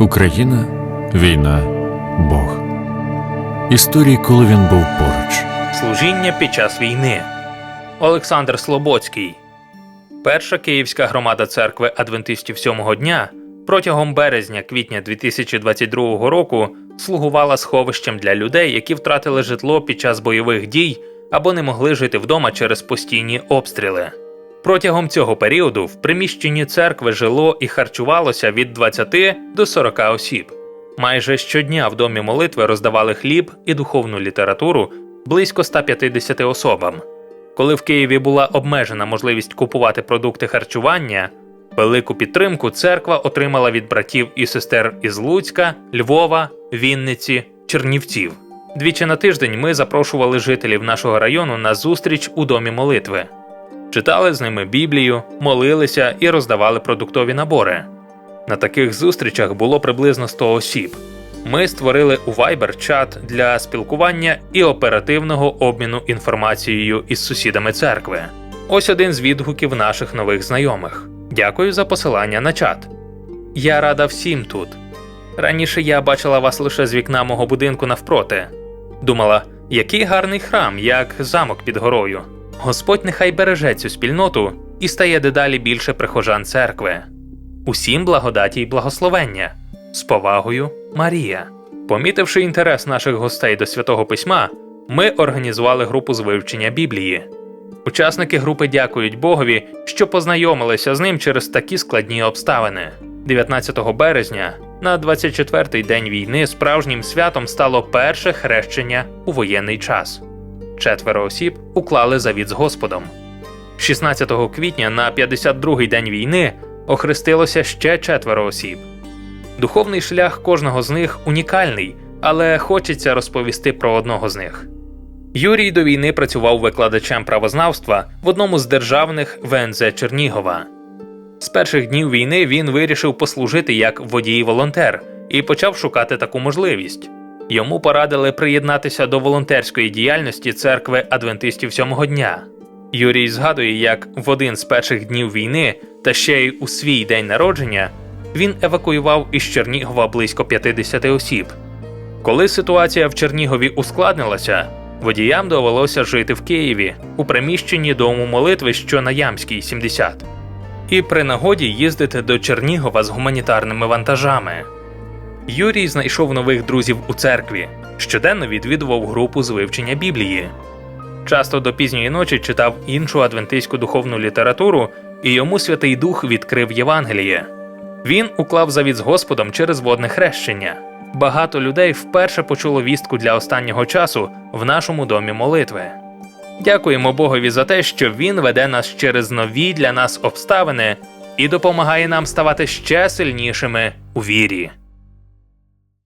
Україна, війна, Бог. Історії, коли він був поруч. Служіння під час війни. Олександр Слободський. Перша Київська громада церкви адвентистів сьомого дня протягом березня-квітня 2022 року слугувала сховищем для людей, які втратили житло під час бойових дій або не могли жити вдома через постійні обстріли. Протягом цього періоду в приміщенні церкви жило і харчувалося від 20 до 40 осіб. Майже щодня в домі молитви роздавали хліб і духовну літературу близько 150 особам. Коли в Києві була обмежена можливість купувати продукти харчування, велику підтримку церква отримала від братів і сестер із Луцька, Львова, Вінниці, Чернівців. Двічі на тиждень ми запрошували жителів нашого району на зустріч у домі молитви. Читали з ними Біблію, молилися і роздавали продуктові набори. На таких зустрічах було приблизно 100 осіб. Ми створили у Viber чат для спілкування і оперативного обміну інформацією із сусідами церкви. Ось один з відгуків наших нових знайомих. Дякую за посилання на чат. Я рада всім тут. Раніше я бачила вас лише з вікна мого будинку навпроти. Думала, який гарний храм, як замок під горою. Господь нехай береже цю спільноту і стає дедалі більше прихожан церкви. Усім благодаті й благословення. З повагою, Марія. Помітивши інтерес наших гостей до святого письма, ми організували групу з вивчення Біблії. Учасники групи дякують Богові, що познайомилися з ним через такі складні обставини. 19 березня, на 24-й день війни, справжнім святом стало перше хрещення у воєнний час. Четверо осіб уклали завіт з Господом. 16 квітня на 52-й день війни охрестилося ще четверо осіб. Духовний шлях кожного з них унікальний, але хочеться розповісти про одного з них. Юрій до війни працював викладачем правознавства в одному з державних ВНЗ Чернігова. З перших днів війни він вирішив послужити як водій-волонтер і почав шукати таку можливість. Йому порадили приєднатися до волонтерської діяльності церкви адвентистів сьомого дня. Юрій згадує, як в один з перших днів війни, та ще й у свій день народження, він евакуював із Чернігова близько 50 осіб. Коли ситуація в Чернігові ускладнилася, водіям довелося жити в Києві у приміщенні дому молитви, що на Ямській 70, і при нагоді їздити до Чернігова з гуманітарними вантажами. Юрій знайшов нових друзів у церкві, щоденно відвідував групу з вивчення Біблії. Часто до пізньої ночі читав іншу адвентистську духовну літературу, і йому Святий Дух відкрив Євангеліє. Він уклав завіт з Господом через водне хрещення. Багато людей вперше почуло вістку для останнього часу в нашому домі молитви. Дякуємо Богові за те, що Він веде нас через нові для нас обставини і допомагає нам ставати ще сильнішими у вірі.